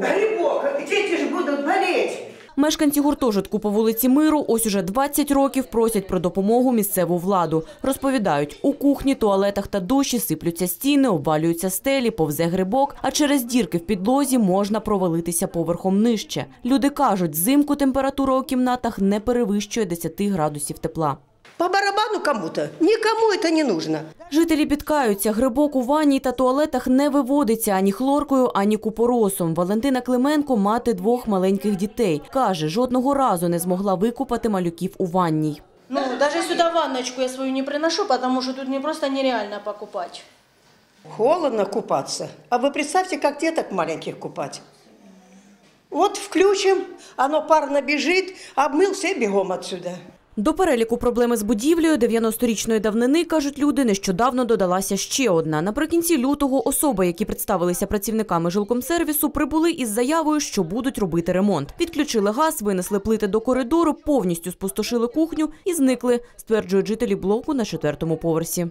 Грибок, дети же будут болеть. Мешканці гуртожитку по вулиці Миру ось уже 20 років просять про допомогу місцеву владу. Розповідають, у кухні, туалетах та душі сиплються стіни, обвалюються стелі, повзе грибок, а через дірки в підлозі можна провалитися поверхом нижче. Люди кажуть, взимку температура у кімнатах не перевищує 10 градусів тепла По барабану кому-то. Никому это не нужно. Жителі підкаються, грибок у ванні та туалетах не виводиться ані хлоркою, ані купоросом. Валентина Клименко – мати двох маленьких дітей. Каже, жодного разу не змогла викупати малюків у ванній. Ну, даже сюда ванночку я свою не приношу, потому что тут мне просто нереально покупать. Холодно купаться. А вы представьте, как деток маленьких купать. Вот включим, оно парно бежит, обмылся и бегом отсюда. До переліку проблеми з будівлею 90-річної давнини, кажуть люди, нещодавно додалася ще одна. Наприкінці лютого особи, які представилися працівниками жилкомсервісу, прибули із заявою, що будуть робити ремонт. Відключили газ, винесли плити до коридору, повністю спустошили кухню і зникли, стверджують жителі блоку на четвертому поверсі.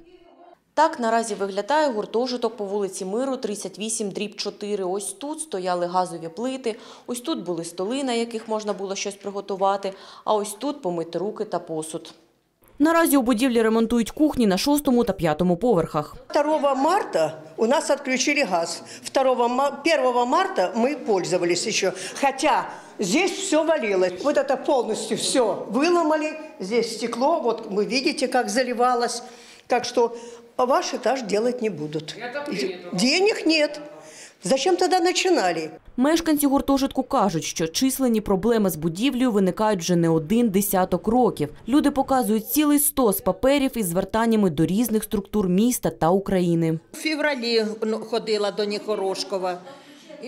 Так наразі виглядає гуртожиток по вулиці Миру, 38, дріб 4. Ось тут стояли газові плити, ось тут були столи, на яких можна було щось приготувати, а ось тут помити руки та посуд. Наразі у будівлі ремонтують кухні на шостому та п'ятому поверхах. 2 марта у нас отключили газ. 2 ма- 1 марта мы пользовались еще. Хотя здесь все валилось. Вот это полностью все выломали. Здесь стекло. Вот вы видите, как заливалось. Так что ваш этаж делать не будут. Денег нет. Зачем тогда начинали? Мешканці гуртожитку кажуть, що численні проблеми з будівлею виникають вже не один десяток років. Люди показують цілий стос паперів із звертаннями до різних структур міста та України. В февралі ну, ходила до Нікорошкова. І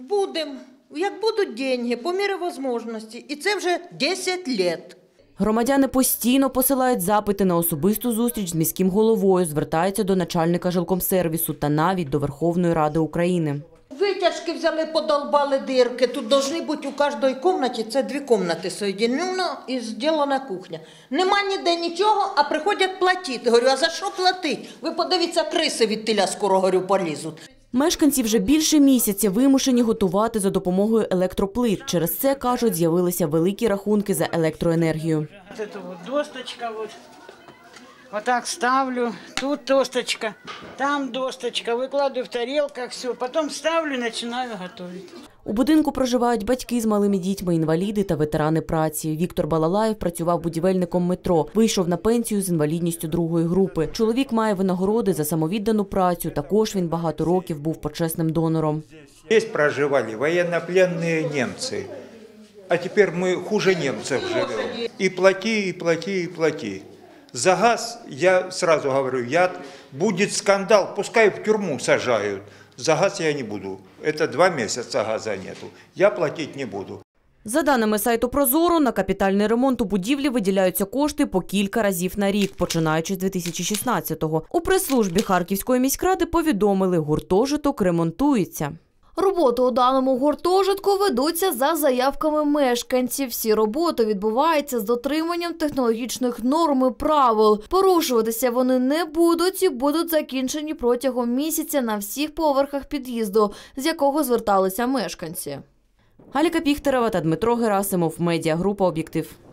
Будем, як будуть деньги, по мірі можливості. І це вже 10 лет. Громадяни постійно посилають запити на особисту зустріч з міським головою, звертаються до начальника жилкомсервісу та навіть до Верховної Ради України. Витяжки взяли, подолбали дирки. Тут повинні бути у кожній кімнаті, це дві кімнати соєдинено і зроблена кухня. Нема ніде нічого, а приходять платити. Говорю, а за що платить? Ви подивіться, криси від теля скоро говорю, полізуть. Мешканці вже більше місяця вимушені готувати за допомогою електроплит. Через це, кажуть, з'явилися великі рахунки за електроенергію. Вот эту вот досточка вот. Вот так ставлю. Тут досточка, там досточка. Выкладываю в тарелках, все. Потом ставлю и начинаю готовить. У будинку проживають батьки з малими дітьми, інваліди та ветерани праці. Віктор Балалаєв працював будівельником метро. Вийшов на пенсію з інвалідністю другої групи. Чоловік має винагороди за самовіддану працю. Також він багато років був почесним донором. Здесь проживали военнопленные немцы. А теперь мы хуже немцев живем. И плати, и плати, и плати. За газ, я сразу говорю, я, будет скандал, пускай в тюрьму сажают. За газ я не буду. Это два месяца газа нету. Я платить не буду. За даними сайту Прозоро, на капітальний ремонт у будівлі виділяються кошти по кілька разів на рік, починаючи з 2016-го. У прес-службі Харківської міськради повідомили, гуртожиток ремонтується. Роботи у даному гуртожитку ведуться за заявками мешканців. Всі роботи відбуваються з дотриманням технологічних норм і правил. Порушуватися вони не будуть і будуть закінчені протягом місяця на всіх поверхах під'їзду, з якого зверталися мешканці. Галіка Піхтерева та Дмитро Герасимов. Медіагрупа «Об'єктив».